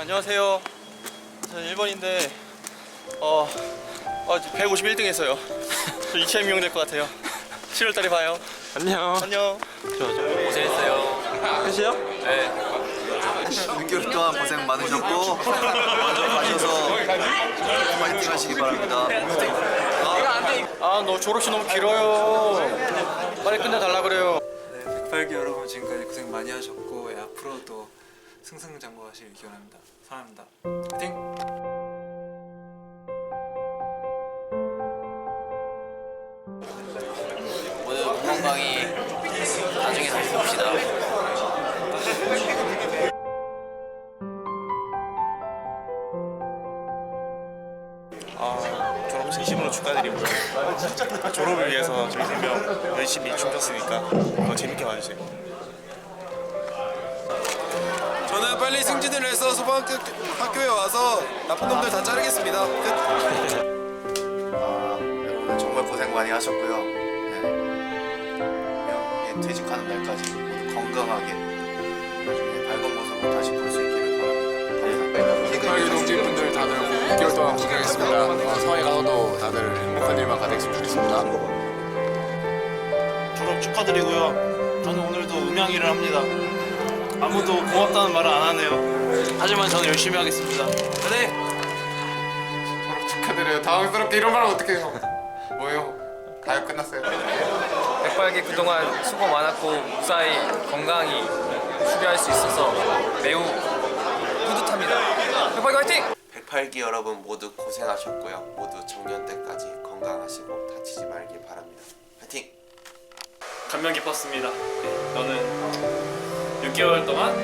안녕하세요. 저는 1번인데 어, 어 151등 했어요. 저 2차 임용 될 것 같아요. 7월 달에 봐요. 안녕. 안녕. 고생했어요. 끝이요? 네. 6개월 동안 고생 많으셨고 먼저 가셔서 파이팅 하시기 바랍니다. 아, 너 졸업식 너무 길어요. 빨리 끝내달라 그래요. 네, 108기 여러분 지금까지 고생 많이 하셨고 예, 앞으로도 승승장구하시길 기원합니다. 사랑합니다. 화이팅! 모두 몸 건강히 나중에 다시 봅시다. 아, 졸업 진심으로 축하드리고요. 아, 졸업을 위해서 저희 세명 열심히 춤췄으니까 더 재밌게 봐주세요. 빨리 승진을 해서 소방학교 학교에 와서 나쁜 놈들 다 자르겠습니다. 끝. 여러분 정말 고생 많이 하셨고요. 네. 그냥 예, 퇴직하는 날까지 모두 건강하게 나중에 밝은 모습으로 다시 볼 수 있기를 바랍니다. 백팔기 동지분들 다들 6개월 동안 고생했습니다. 어, 사회 가서도 다들 행복한 일만 가득했으면 좋겠습니다. 졸업 축하드리고요. 저는 오늘도 음향 일을 합니다. 아무도 고맙다는 말을 안 하네요. 하지만 저는 열심히 하겠습니다. 네. 축하드려요. 당황스럽게 이런 말하면 어떡해요. 뭐예요? 가요 끝났어요. 백발기 그동안 수고 많았고 무사히 건강히 수료할 수 있어서 매우 뿌듯합니다. 백발기 화이팅! 108기 여러분 모두 고생하셨고요. 모두 정년 때까지 건강하시고 다치지 말길 바랍니다. 파이팅! 감명 깊었습니다. 네, 저는 6개월 동안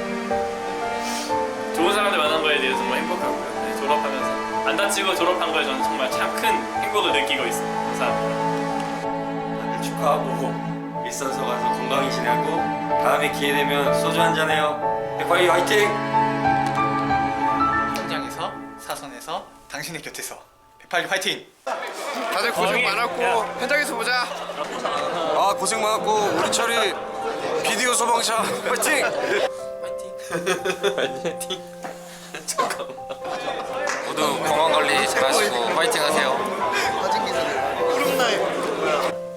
좋은 사람들 만난 거에 대해서 정말 행복하고요. 네, 졸업하면서 안 다치고 졸업한 거에 저는 정말 참 큰 행복을 느끼고 있습니다. 감사합니다. 다들 축하하고 일선서 가서 건강히 지내고 다음에 기회 되면 소주 한잔 해요. 백화이 화이팅! 현장에서 사선에서 당신의 곁에서 108기 화이팅! 다들 고생 많았고 현장에서 보자. 아 고생 많았고 우리 철이 비디오 소방차 파이팅! 모두 건강 관리 잘하시고 화이팅 하세요.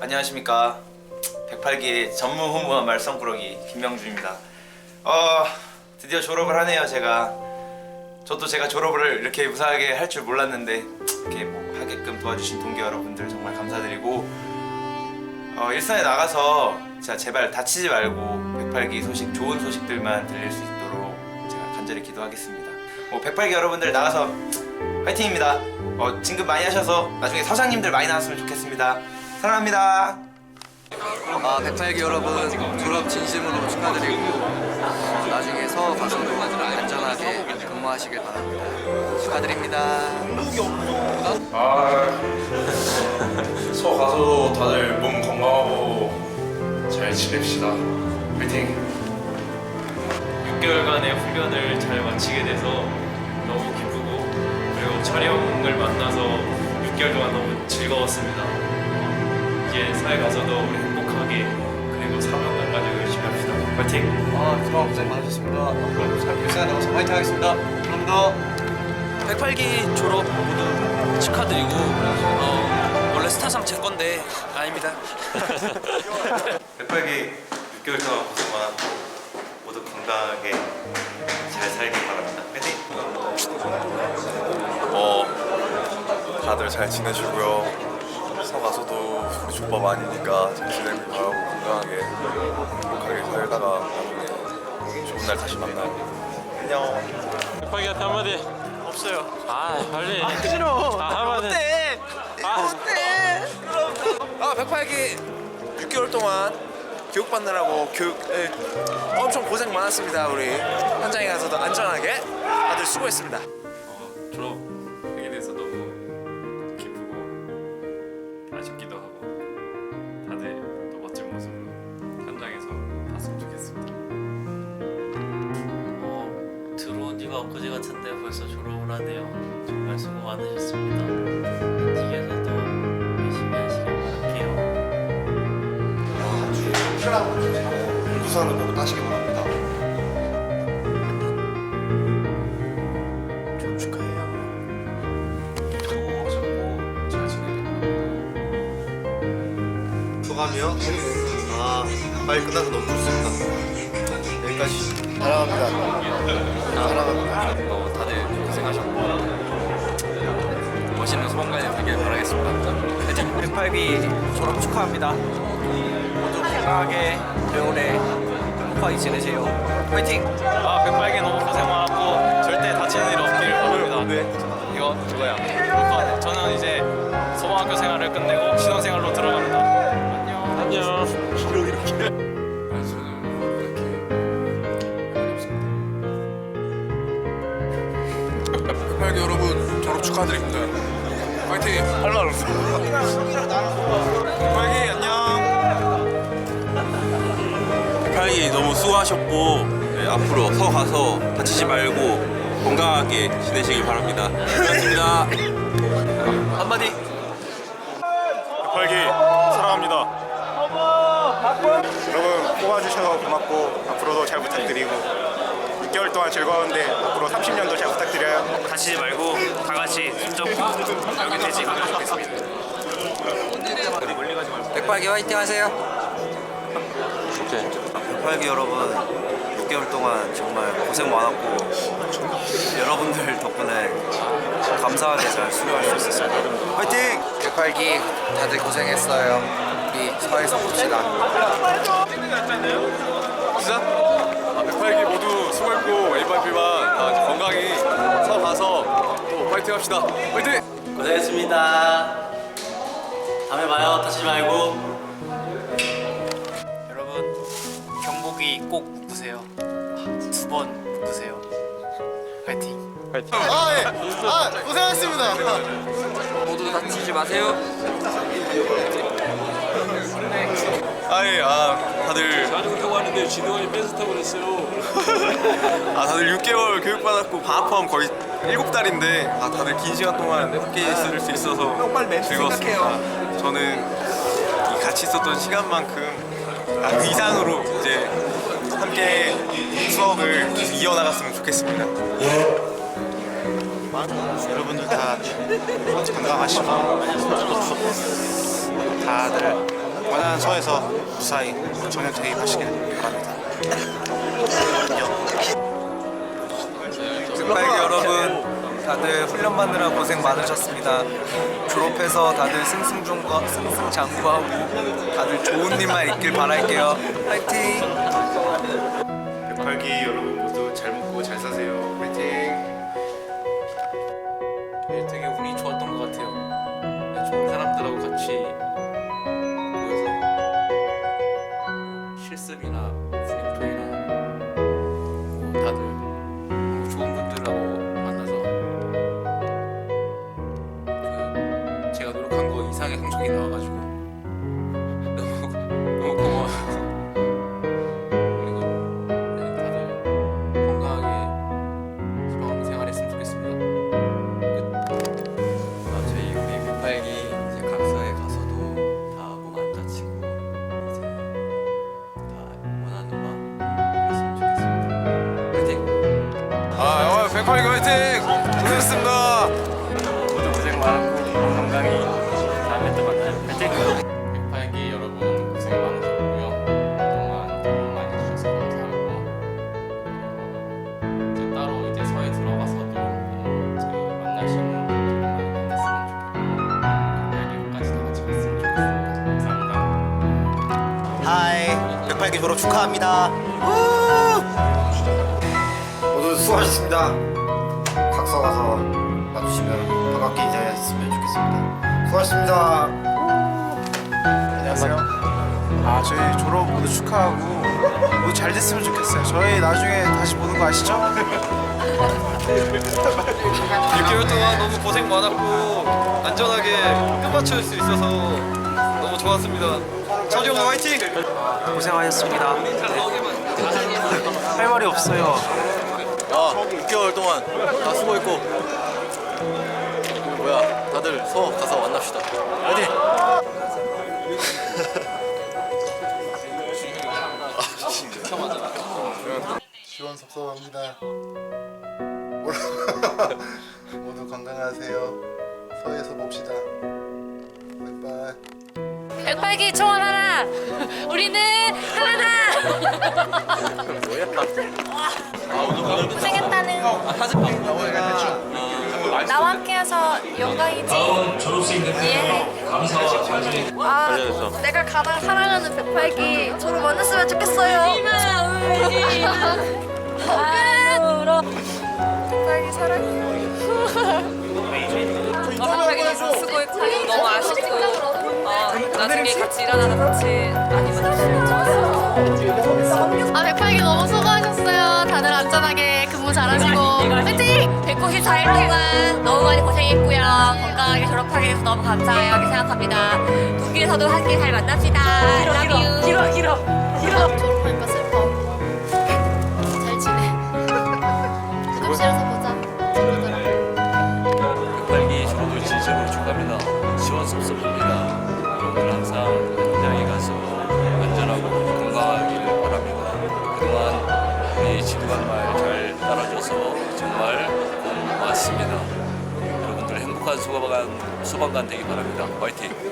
안녕하십니까 108기 전무 후무한 말썽꾸러기 김명준입니다. 어 드디어 졸업을 하네요 제가. 저도 제가 졸업을 이렇게 무사하게 할 줄 몰랐는데 이렇게 뭐 하게끔 도와주신 동기 여러분들 정말 어, 일선에 나가서 진짜 제발 다치지 말고 108기 소식 좋은 소식들만 들릴 수 있도록 제가 간절히 기도하겠습니다. 뭐 108기 여러분들 나가서 화이팅입니다. 어, 진급 많이 하셔서 나중에 서장님들 많이 나왔으면 좋겠습니다. 사랑합니다. 아 108기 여러분 졸업 진심으로 축하드리고 어, 나중에 서 가서도 안전하게 근무하시길 바랍니다. 축하드립니다. 서 가서도 다들 몸 건강하고 잘 지냅시다. 화이팅! 6개월간의 훈련을 잘 마치게 돼서 너무 기쁘고 그리고 촬영을 만나서 6개월 동안 너무 즐거웠습니다. 어, 이제 사회 가서도 우리 행복하게 그리고 사명감 가지고 열심히 합시다. 화이팅! 아, 그동안 고생 많으셨습니다. 앞으로 잘 나가서 화이팅 하겠습니다. 감사합니다. 108기 졸업 모두 축하드리고 어, 원래 스타상 제 건데 아닙니다. 108기 6개월 동안 고생 많았고 모두 건강하게 잘 살길 바랍니다. 어 다들 잘 지내시고요. 서 가서도 우리 족밥 아니니까 잘 지내길 바라고 건강하게 행복하게 살다가 나중에 좋은 날 다시 만나요. 안녕. 백발기한테 한마디 없어요. 아 빨리 아, 싫어. 아, 아 108기 6개월 동안 교육받느라고 교육 예, 엄청 고생 많았습니다 우리 현장에 가서도 안전하게 다들 수고했습니다. 어, 졸업하게 돼서 너무 기쁘고 아쉽기도 하고 다들 또 멋진 모습으로 현장에서 봤으면 좋겠습니다. 어, 들어온 지가 엊그제 같은데 벌써 졸업을 하네요. 정말 수고 많으셨습니다. 유산을 모두 따시기 바랍니다. 좀 축하해요. 더잘 지내기 바랍니다. 소감이요? 아, 빨리 끝나서 너무 좋습니다. 여기까지. 사랑합니다. 아, 사랑합니다. 어, 다들 고생하셨고 멋있는 소방관이 되길 바라겠습니다. 108B 졸업 축하합니다. 건강하게 오래오래 행복하게 지내세요. 화이팅! 아 108기 너무 고생 많았고 절대 다치는 일 없기를 바랍니다. 네. 이거 그거야. 이거 저는 이제 소방학교 생활을 끝내고 신혼생활로 들어갑니다. 안녕. 안녕. 108기 여러분 졸업 축하드립니다. 화이팅! 할말 없어. 108기 안녕. 108기 너무 수고하셨고 네, 앞으로 서 가서 다치지 말고 건강하게 지내시길 바랍니다. 고맙습니다. 한마디 108기 사랑합니다. 여러분 뽑아주셔서 고맙고 앞으로도 잘 부탁드리고 6개월 동안 즐거운데 앞으로 30년도 잘 부탁드려요. 다치지 말고 다 같이 손잡고 여기 돼지 가면 좋겠습니다. 108기 화이팅 하세요. 108기 여러분 6개월 동안 정말 고생 많았고 여러분들 덕분에 감사하게 잘 수료할 수 있었습니다. 화이팅! 108기 다들 고생했어요. 우리 서해서 봅시다. 진짜? 108기 모두 수고했고 108기만 다 건강히 서 가서 또 파이팅 합시다. 파이팅! 고생했습니다. 다음에 봐요. 다치지 말고. 아 예. 아 고생하셨습니다. 모두 다치지 마세요. 아 예 아 다들 자전거 하는데 진동이 뺏어 타고 그랬어요. 아 다들 6개월 교육 받았고 방학 포함 거의 7달인데 아 다들 긴 시간 동안 함께 있을 수 있어서 즐거웠습니다. 저는 이 같이 있었던 시간만큼 아, 그 이상으로 이제 함께 수업을 계속 이어나갔으면 좋겠습니다. 여러분들 다 건강하시고 다들 원하는 서에서 무사히 정년 퇴임하시길 바랍니다. 빨기 여러분 다들 훈련 받느라 고생 많으셨습니다. 졸업해서 다들 승승장구 승승장구하고 다들 좋은 일만 있길 바랄게요. 파이팅! 108기 여러분 모두 잘 먹고 잘 사세요. 하이 108기 졸업 축하합니다. 모두 수고하셨습니다. 각서 가서 봐주시면 반갑게 인사했으면 좋겠습니다. 수고하셨습니다. 안녕하세요. 아 저희 졸업 모두 축하하고 모두 잘 됐으면 좋겠어요. 저희 나중에 다시 보는 거 아시죠? 6개월 동안 너무 고생 많았고 안전하게 끝마칠 수 있어서 너무 좋았습니다. 차지용 화이팅! 고생하셨습니다. 할 말이 없어요. 아 6개월 동안 다 수고했고 뭐야 다들 서 가서 만납시다. 화이팅! 시원 섭섭합니다. 모두 건강하세요. 서해서 봅시다. 바이바이. 108기 청원하라. 우리는 하나다. 고생했다는 나와 함께해서 영광이지. 이해해. 아, 내가 가장 사랑하는 108기 졸업 안 했으면 좋겠어요. 108기 사랑해. 마지막에 너무 수고했고 너무 아쉽고 어, 나중에 같이 일하다가 같이 많이 좋겠어요. 아, 108기 너무 수고하셨어요. 다들 안전하게 근무 잘하시고 화이팅! 194일 동안 너무 많이 고생했고요. 건강하게 졸업하게 돼서 너무 감사하게 생각합니다. 독일에서도 함께 잘 만납시다. Love you. 길어, 길어, 길어. 졸업 항상 현장에 가서 안전하고 건강하기를 바랍니다. 그동안 우리 지루한 말잘 따라줘서 정말 고맙습니다. 여러분들 행복한 소방관, 소방관 되기 바랍니다. 화이팅!